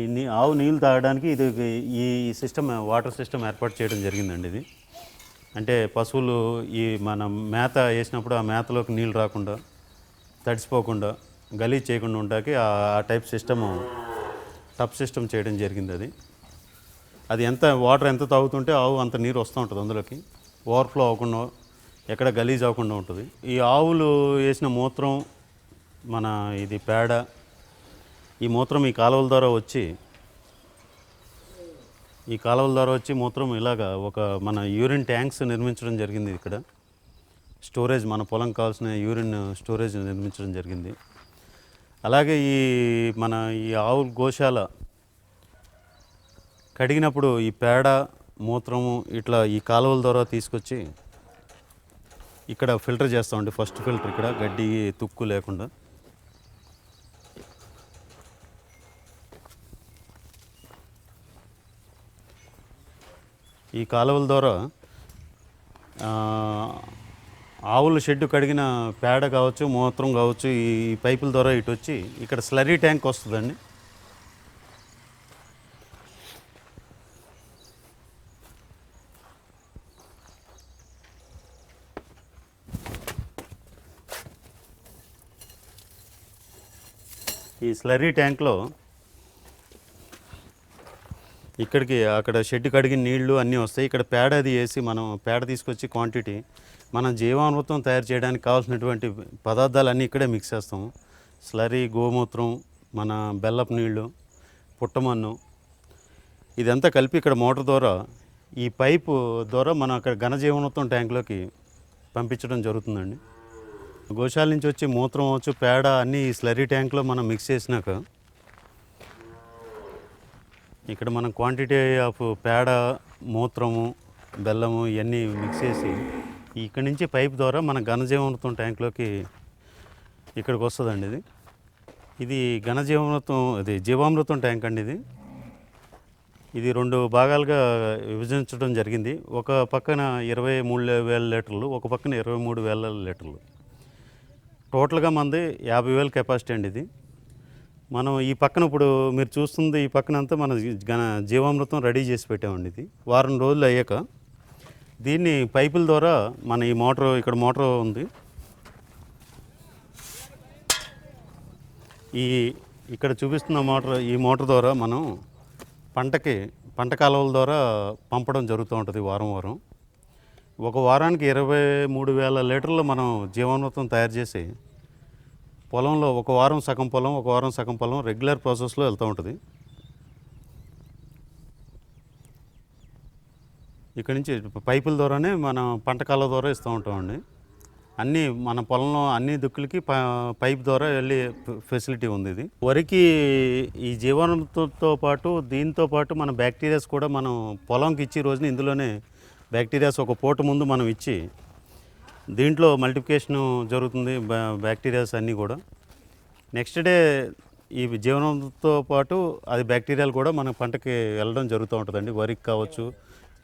ఈ నీ ఆవు నీళ్ళు తాగడానికి ఇది ఈ సిస్టమ్ వాటర్ సిస్టమ్ ఏర్పాటు చేయడం జరిగిందండి ఇది. అంటే పశువులు ఈ మనం మేత వేసినప్పుడు ఆ మేతలోకి నీళ్ళు రాకుండా తడిసిపోకుండా గలీజ్ చేయకుండా ఉండడానికి ఆ టైప్ సిస్టమ్ టప్ సిస్టమ్ చేయడం జరిగింది అది. అది ఎంత వాటర్ ఎంత తాగుతుంటే ఆవు అంత నీరు వస్తూ ఉంటుంది అందులోకి. ఓవర్ఫ్లో అవ్వకుండా ఎక్కడ గలీజ్ అవ్వకుండా ఉంటుంది. ఈ ఆవులు వేసిన మూత్రం మన ఇది పేడ ఈ మూత్రం ఈ కాలువల ద్వారా వచ్చి ఈ కాలువల ద్వారా వచ్చి మూత్రం ఇలాగా ఒక మన యూరిన్ ట్యాంక్స్ నిర్మించడం జరిగింది ఇక్కడ. స్టోరేజ్ మన పొలం కావాల్సిన యూరిన్ స్టోరేజ్ నిర్మించడం జరిగింది. అలాగే ఈ మన ఈ ఆవు గోశాల కడిగినప్పుడు ఈ పేడ మూత్రము ఇట్లా ఈ కాలువల ద్వారా తీసుకొచ్చి ఇక్కడ ఫిల్టర్ చేస్తామండి ఫస్ట్ ఫిల్టర్ ఇక్కడ గడ్డి తుక్కు లేకుండా. ఈ కాలువల ద్వారా ఆవుల షెడ్ కడిగిన పేడ కావచ్చు మూత్రం కావచ్చు ఈ పైపుల ద్వారా ఇటు వచ్చి ఇక్కడ స్లరీ ట్యాంక్ వస్తుందండి. ఈ స్లరీ ట్యాంక్లో ఇక్కడికి అక్కడ షెడ్ కడిగిన నీళ్ళు అన్నీ వస్తాయి. ఇక్కడ పేడ అది వేసి మనం పేడ తీసుకొచ్చి క్వాంటిటీ మనం జీవామృతం తయారు చేయడానికి కావాల్సినటువంటి పదార్థాలు అన్నీ ఇక్కడే మిక్స్ చేస్తాము. స్లరీ గోమూత్రం మన బెల్లపు నీళ్ళు పుట్టమన్ను ఇదంతా కలిపి ఇక్కడ మోటార్ ద్వారా ఈ పైపు ద్వారా మనం అక్కడ ఘనజీవనోత్తం ట్యాంక్లోకి పంపించడం జరుగుతుందండి. గోశాల నుంచి వచ్చి మూత్రం వచ్చు పేడ అన్నీ ఈ స్లరీ ట్యాంక్లో మనం మిక్స్ చేసినాక ఇక్కడ మనం క్వాంటిటీ ఆఫ్ పేడ మూత్రము బెల్లము ఇవన్నీ మిక్స్ చేసి ఇక్కడ నుంచి పైప్ ద్వారా మన ఘనజీవనృతం ట్యాంక్లోకి ఇక్కడికి వస్తుందండి ఇది. ఇది ఘనజీవనృతం ఇది జీవామృతం ట్యాంక్ అండి ఇది. ఇది రెండు భాగాలుగా విభజించడం జరిగింది. ఒక పక్కన ఇరవై మూడు వేల లీటర్లు ఒక పక్కన ఇరవై మూడు వేల లీటర్లు. టోటల్గా మంది యాభై వేల కెపాసిటీ అండి ఇది. మనం ఈ పక్కన ఇప్పుడు మీరు చూస్తుంది ఈ పక్కన అంతా మన ఘన జీవామృతం రెడీ చేసి పెట్టామండి ఇది. వారం రోజులు అయ్యాక దీన్ని పైపుల ద్వారా మన ఈ మోటార్ ఇక్కడ మోటార్ ఉంది. ఈ ఇక్కడ చూపిస్తున్న మోటార్ ఈ మోటార్ ద్వారా మనం పంటకి పంట కాలువల ద్వారా పంపడం జరుగుతూ ఉంటుంది వారం వారం. ఒక వారానికి ఇరవై మూడు వేల లీటర్లు మనం జీవామృతం తయారు చేసి పొలంలో ఒక వారం సగం పొలం ఒక వారం సగం పొలం రెగ్యులర్ ప్రాసెస్లో వెళ్తూ ఉంటుంది. ఇక్కడ నుంచి పైపుల ద్వారానే మనం పంట ద్వారా ఇస్తూ ఉంటామండి. అన్నీ మన పొలంలో అన్ని దుక్కులకి ప- పైప్ ద్వారా వెళ్ళే ఫెసిలిటీ ఉంది ఇది. వరికి ఈ జీవాణుతో పాటు దీంతో పాటు మన బ్యాక్టీరియాస్ కూడా మనం పొలంకి ఇచ్చే రోజున ఇందులోనే బ్యాక్టీరియాస్ ఒక పూట ముందు మనం ఇచ్చి దీంట్లో మల్టిప్లికేషన్ జరుగుతుంది బ్యా- బ్యాక్టీరియాస్ అన్నీ కూడా. నెక్స్ట్ డే ఈ జీవనంతో పాటు అది బ్యాక్టీరియాలు కూడా మన పంటకి వెళ్ళడం జరుగుతూ ఉంటుందండి. వరికి కావచ్చు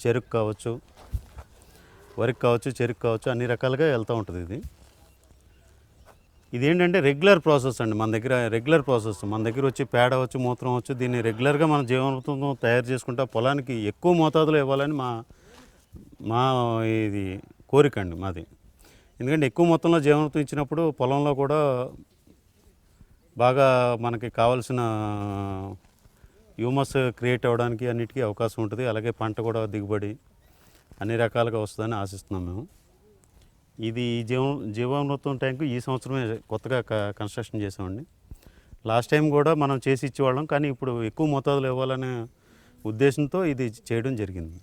చెరుకు కావచ్చు వరికి కావచ్చు చెరుకు కావచ్చు అన్ని రకాలుగా వెళ్తూ ఉంటుంది ఇది. ఇదేంటంటే రెగ్యులర్ ప్రాసెస్ అండి మన దగ్గర రెగ్యులర్ ప్రాసెస్. మన దగ్గర వచ్చి పేడ వచ్చి మూత్రం వచ్చి దీన్ని రెగ్యులర్గా మన జీవనంతో తయారు చేసుకుంటా పొలానికి ఎక్కువ మోతాదులో ఇవ్వాలని మా మా ఇది కోరిక అండి మాది. ఎందుకంటే ఎక్కువ మొత్తంలో జీవనృతం ఇచ్చినప్పుడు పొలంలో కూడా బాగా మనకి కావాల్సిన హ్యూమస్ క్రియేట్ అవ్వడానికి అన్నిటికీ అవకాశం ఉంటుంది. అలాగే పంట కూడా దిగుబడి అన్ని రకాలుగా వస్తుందని ఆశిస్తున్నాం మేము. ఇది జీవ జీవామృతం ట్యాంకు ఈ సంవత్సరమే కొత్తగా క- కన్స్ట్రక్షన్ చేసామండి లాస్ట్ టైం కూడా మనం చేసి ఇచ్చేవాళ్ళం కానీ ఇప్పుడు ఎక్కువ మోతాదులో ఇవ్వాలనే ఉద్దేశంతో ఇది చేయడం జరిగింది.